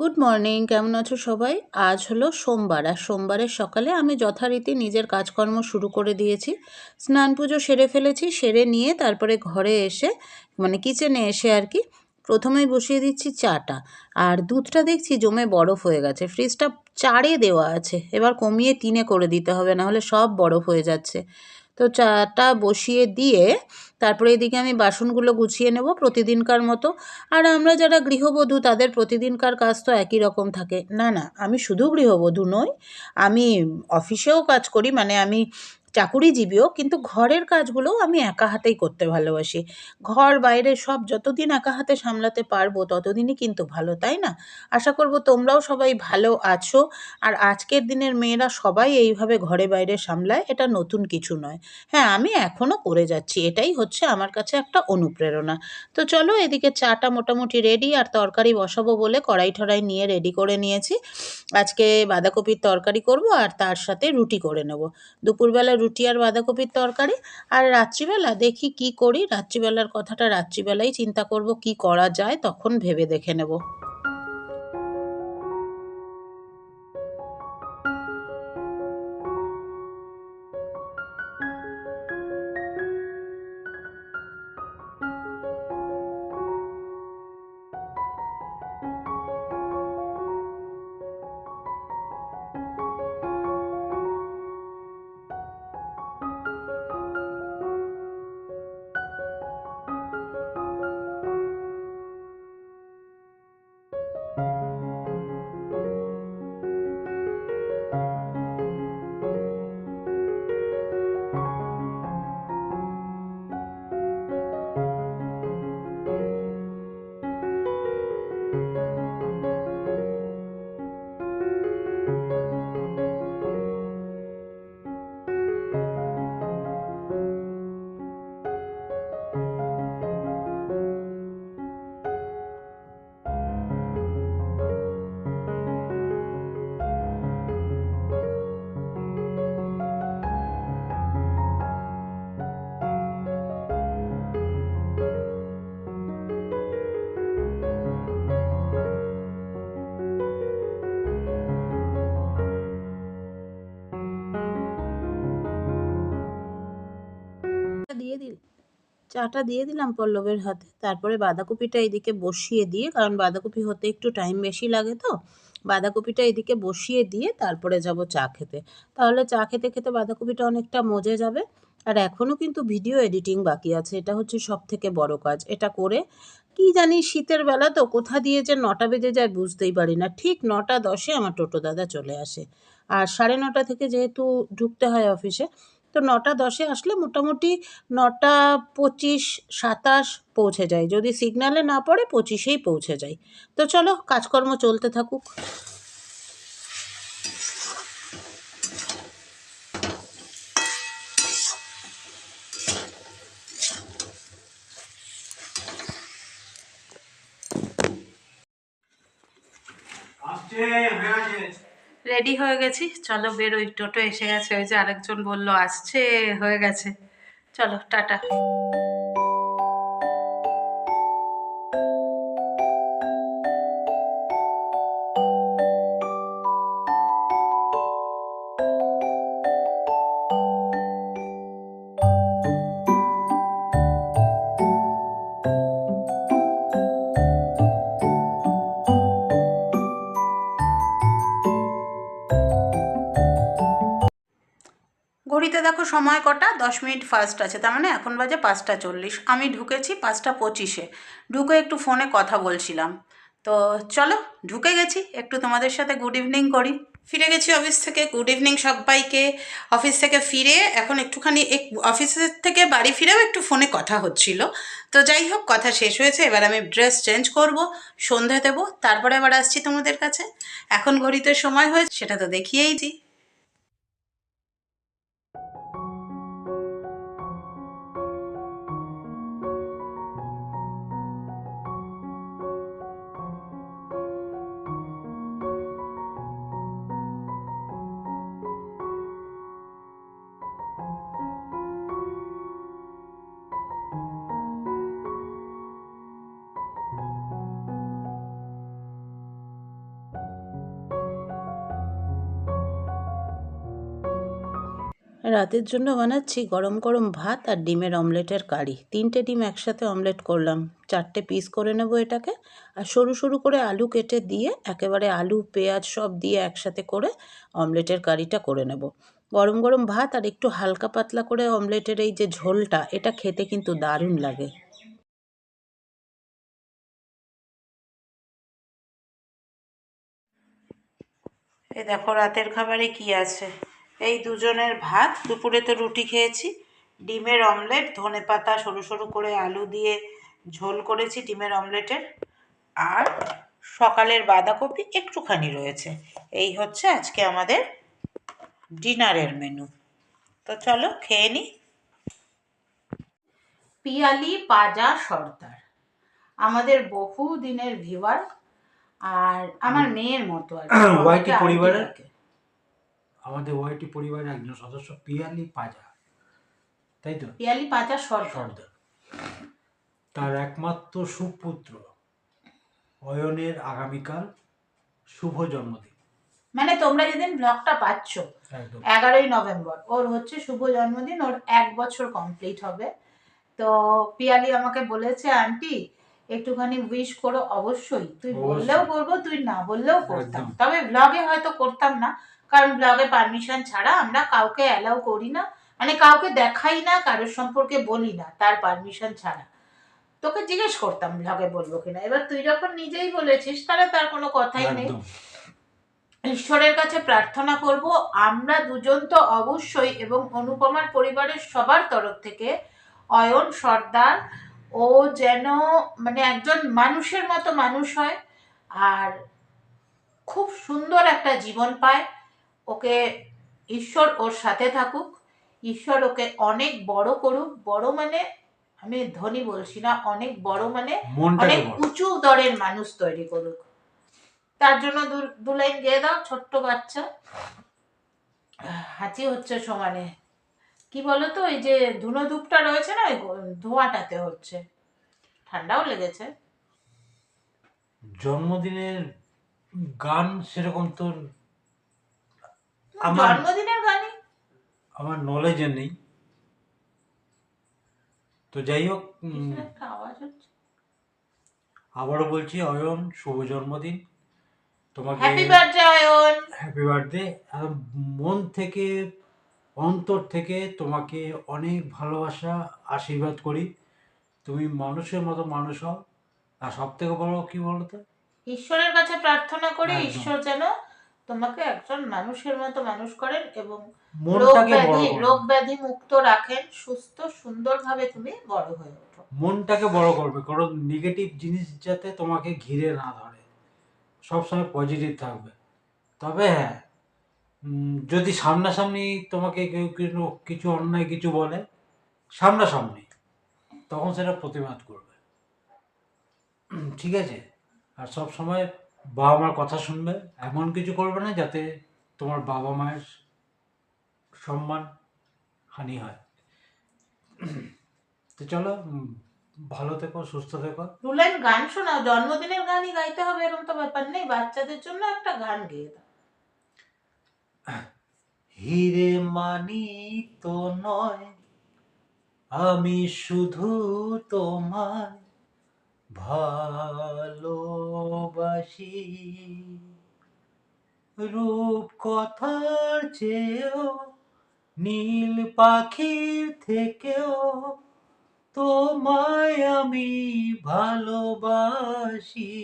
Good morning কেমন আছো সবাই? আজ হলো সোমবার, আর সোমবারের সকালে আমি যথারীতি নিজের কাজকর্ম শুরু করে দিয়েছি। স্নান পুজো সেরে ফেলেছি, সেরে নিয়ে তারপরে ঘরে এসে মানে কিচেনে এসে আর কি, প্রথমেই বসিয়ে দিচ্ছি চাটা। আর দুধটা দেখছি জমে বরফ হয়ে গেছে। ফ্রিজটা চারে দেওয়া আছে। এবার কমিয়ে তিনে করে দিতে হবে, নাহলে সব বরফ হয়ে যাচ্ছে। তো চাটা বসিয়ে দিয়ে তারপরে এদিকে আমি বাসনগুলো গুছিয়ে নেব প্রতিদিনকার মতো। আর আমরা যারা গৃহবধূ, তাদের প্রতিদিনকার কাজ তো একই রকম থাকে। না না, আমি শুধু গৃহবধূ নই, আমি অফিসেও কাজ করি মানে আমি চাকুরিজীবীও কিন্তু ঘরের কাজগুলোও আমি একা হাতেই করতে ভালোবাসি। ঘর, বাইরে সব যতদিন একা হাতে সামলাতে পারব ততদিনই কিন্তু ভালো, তাই না? আশা করব তোমরাও সবাই ভালো আছো। আর আজকের দিনের মেয়েরা সবাই এইভাবে ঘরে, বাইরে সামলায়, এটা নতুন কিছু নয়। হ্যাঁ আমি এখনও করে যাচ্ছি, এটাই হচ্ছে আমার কাছে একটা অনুপ্রেরণা। তো চলো এদিকে চাটা মোটামুটি রেডি আর তরকারি বসাবো বলে কড়াই ঠড়াই নিয়ে রেডি করে নিয়েছি। আজকে বাঁধাকপির তরকারি করব, আর তার সাথে রুটি করে নেব। দুপুরবেলা রুটি আর বাঁধাকপির তরকারি আর রাত্রিবেলা দেখি কি করি। রাত্রিবেলার কথাটা রাত্রিবেলাই চিন্তা করব কি করা যায়, তখন ভেবে দেখে নেব। চাটা দিয়ে দিলাম পল্লবের হাতে। তারপরে বাঁধাকপিটা এদিকে বসিয়ে দিয়ে, কারণ বাঁধাকপি হতে একটু টাইম বেশি লাগে তো, বাঁধাকপিটা এদিকে বসিয়ে দিয়ে তারপরে যাব চা খেতে। তাহলে চা খেতে খেতে বাঁধাকপিটা অনেকটা মজে যাবে। আর এখনও কিন্তু ভিডিও এডিটিং বাকি আছে, এটা হচ্ছে সব থেকে বড় কাজ। এটা করে কি জানি শীতের বেলা তো, কোথা দিয়ে যে নটা বেজে যায় বুঝতেই পারি না। ঠিক নটা দশে আমার টোটো দাদা চলে আসে। আর সাড়ে নটা থেকে যেহেতু ঢুকতে হয় অফিসে তো নটা দশে আসলে মোটামুটি নটা পঁচিশ সাতাশ পৌঁছে যায়। যদি সিগনালে না পড়ে পঁচিশেই পৌঁছে যায়। তো চলো কাজকর্ম চলতে থাকুক। রেডি হয়ে গেছি। চলো বেরোই। টোটো এসে গেছে। ওই যে আরেকজন বলল, আসছে, হয়ে গেছে। চলো, টাটা। ঘড়িতে দেখো সময় কটা? দশ মিনিট ফার্স্ট আছে। তার মানে এখন বাজে পাঁচটা চল্লিশ। আমি ঢুকেছি পাঁচটা পঁচিশে। ঢুকে একটু ফোনে কথা বলছিলাম। তো চলো, ঢুকে গেছি। একটু তোমাদের সাথে গুড ইভিনিং করি। ফিরে গেছি অফিস থেকে। গুড ইভিনিং সবাইকে অফিস থেকে ফিরে এখন একটুখানি এক অফিসের থেকে বাড়ি ফিরেও একটু ফোনে কথা হচ্ছিল। তো যাই হোক, কথা শেষ হয়েছে। এবার আমি ড্রেস চেঞ্জ করব, সন্ধে দেবো, তারপরে আবার আসছি তোমাদের কাছে। এখন ঘড়িতে সময় হয়েছে, সেটা তো দেখিয়েই দিই। রাতের জন্য বানাচ্ছি গরম গরম ভাত আর ডিমের অমলেটের কারি। তিনটে ডিম একসাথে অমলেট করলাম। চারটে পিস করে নেব এটাকে আর সরু সরু করে আলু কেটে দিয়ে একেবারে আলু, পেঁয়াজ সব দিয়ে একসাথে করে অমলেটের কারিটা করে নেব। গরম গরম ভাত আর একটু হালকা পাতলা করে অমলেটের এই যে ঝোলটা, এটা খেতে কিন্তু দারুণ লাগে। এই দেখো রাতের খাবারে কি আছে। এই দুজনের ভাত। দুপুরে তো রুটি খেয়েছি। ডিমের অমলেট ধনে পাতা সরু সরু করে আলু দিয়ে ঝোল করেছি ডিমের অমলেটের। আর সকালের বাঁধাকপি একটুখানি রয়েছে। এই হচ্ছে আজকে আমাদের ডিনারের মেনু। তো চলো খেয়ে নিই পিয়ালি পাজা সর্দার। আমাদের বহু দিনের ভিউয়ার আর আমার মেয়ের মতো আর কি। পরিবারের? আমাদের ওয়াইটি পরিবারের একজন সদস্য পিয়ালি পাজা তাই তো? পিয়ালি পাজা সর্দার। তার একমাত্র সুপুত্র অয়নের আগামীকাল শুভ জন্মদিন। মানে তোমরা যেদিন ব্লগটা পাচ্ছ এগারোই নভেম্বর ওর হচ্ছে শুভ জন্মদিন ওর এক বছর কমপ্লিট হবে। তো পিয়ালি আমাকে বলেছে আন্টি একটুখানি উইশ করো অবশ্যই। তুই বললেও করব তুই না বললেও করতাম। তবে ব্লগে হয়তো করতাম না কারণ ব্লগে পারমিশন ছাড়া আমরা কাউকে অ্যালাউ করি না। মানে কাউকে দেখাই না কারোর সম্পর্কে বলি না তার পারমিশন ছাড়া। তোকে জিজ্ঞেস করতাম ব্লগে বলব কিনা। এবার তুই যখন নিজেই বলেছিস তাহলে তার কোনো কথাই নেই। ঈশ্বরের কাছে প্রার্থনা করব আমরা দুজন তো অবশ্যই এবং অনুপমার পরিবারের সবার তরফ থেকে অয়ন সর্দার ও যেন মানে একজন মানুষের মতো মানুষ হয় আর খুব সুন্দর একটা জীবন পায়। ওকে ঈশ্বর ওর সাথে থাকুক। ঈশ্বর ওকে অনেক বড় করুক। বড় মানে আমি ধনী বলছি না অনেক বড় মানে অনেক উঁচু দরের মানুষ তৈরি করুক। তার জন্য দু- লাইন গেয়ে দাও ছোট্ট বাচ্চা। হাঁচি হচ্ছে সমানে। কি বলতো ওই যে ধুনো ধূপটা রয়েছে না ওই ধোঁয়াটাতে হচ্ছে। ঠান্ডাও লেগেছে। জন্মদিনের গান সেরকম তো আমার- জন্মদিনের গানই। আমার নলেজে নেই। তো যাই হোক একটা আওয়াজ হচ্ছে? আবারও বলছি অয়ন শুভ জন্মদিন। তোমাকে happy birthday Ayan. Happy birthday মন থেকে অন্তর থেকে তোমাকে অনেক ভালোবাসা আশীর্বাদ করি। তুমি মানুষের মতো মানুষ হও। আর সব থেকে বড় কি বলতো? ঈশ্বরের কাছে প্রার্থনা করি ঈশ্বর যেন তোমাকে একজন মানুষের মতো মানুষ করেন এবং রোগ ব্যাধি রোগ ব্যাধি মুক্ত রাখেন সুস্থ সুন্দরভাবে তুমি বড় হয়ে ওঠো। মনটাকে বড় করবে কারণ নেগেটিভ জিনিস যাতে তোমাকে ঘিরে না ধরে। সবসময় পজিটিভ থাকবে। তবে হ্যাঁ যদি সামনাসামনি তোমাকে কেউ কিছু কিছু অন্যায় কিছু বলে, সামনাসামনি, তখন সেটা প্রতিবাদ করবে। ঠিক আছে? আর সব সময় বাবা মার কথা শুনবে, এমন কিছু করবে না যাতে তোমার বাবা মায়ের সম্মান হানি হয়। তো চলো ভালো থেকো, সুস্থ থেকো। লাইন গান শোনাও। জন্মদিনের গানই গাইতে হবে, এরকম তো ব্যাপার নেই। বাচ্চাদের জন্য একটা গান গেয়ে হিরে মানিক তো নয়, আমি শুধু তোমায় ভালোবাসি। রূপ কথার চেয়েও নীল পাখির থেকেও তোমায় আমি ভালোবাসি।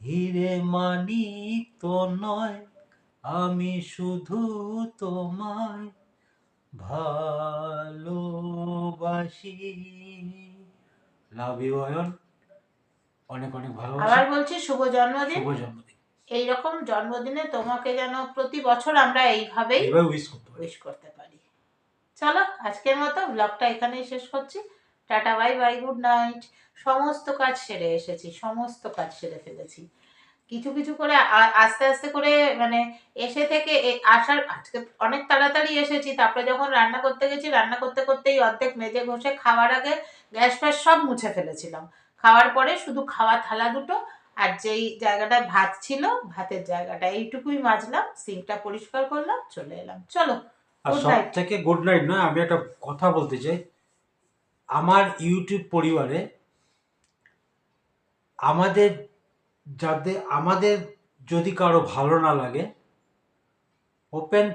হিরে মানিক তো নয় আমি শুধু তোমায় ভালোবাসি। লাভ ইউ অয়ন অনেক অনেক ভালোবাসি। আবার বলছি শুভ জন্মদিন। শুভ জন্মদিন। এইরকম জন্মদিনে তোমাকে যেন প্রতি বছর আমরা এইভাবেই উইশ করতে পারি। উইশ করতে পারি। চলো আজকের মতো ব্লগটা এখানেই শেষ করছি। Tata bye bye good night সমস্ত কাজ সেরে এসেছি সমস্ত কাজ সেরে ফেলেছি। কিছু কিছু করে আস্তে আস্তে করে মানে এসে থেকে আসার আজকে অনেক তাড়াতাড়ি এসেছি। তারপরে যখন রান্না করতে গেছি রান্না করতে করতেই অর্ধেক মেজে ঘষে খাওয়ার আগে গ্যাস ফ্যাস সব মুছে ফেলেছিলাম। খাওয়ার পরে শুধু খাওয়া থালা দুটো আর যেই জায়গাটায় ভাত ছিল ভাতের জায়গাটা এইটুকুই মাজলাম সিঙ্কটা পরিষ্কার করলাম চলে এলাম। চলো আর সব থেকে গুড নাইট নয় আমি একটা কথা বলতে চাই। আমার ইউটিউব পরিবারে আমাদের যাদের আমাদের যদি কারও ভালো না লাগে ওপেন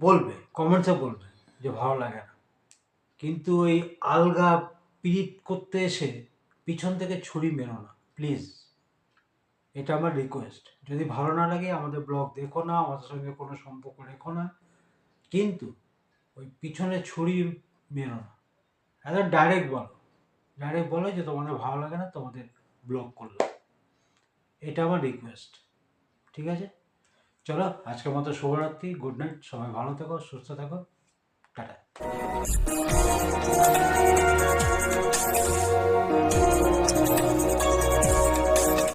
বলবে কমেন্টসে বলবে যে ভালো লাগে না। কিন্তু ওই আলগা পিট করতে এসে পিছন থেকে ছুরি মেরো না প্লিজ এটা আমার রিকোয়েস্ট যদি ভালো না লাগে, আমাদের ব্লগ দেখো না, আমাদের সঙ্গে কোনো সম্পর্ক রেখো না। কিন্তু ওই পিছনে ছুরি মেরো না। একদম ডাইরেক্ট বলো। ডাইরেক্ট বলো যে তোমাদের ভালো লাগে না, তোমাদের ব্লগ করলাম। এটা আমার রিকোয়েস্ট ঠিক আছে? চলো, আজকের মতো শুভরাত্রি গুড নাইট সবাই ভালো থেকো, সুস্থ থাকো, টাটা।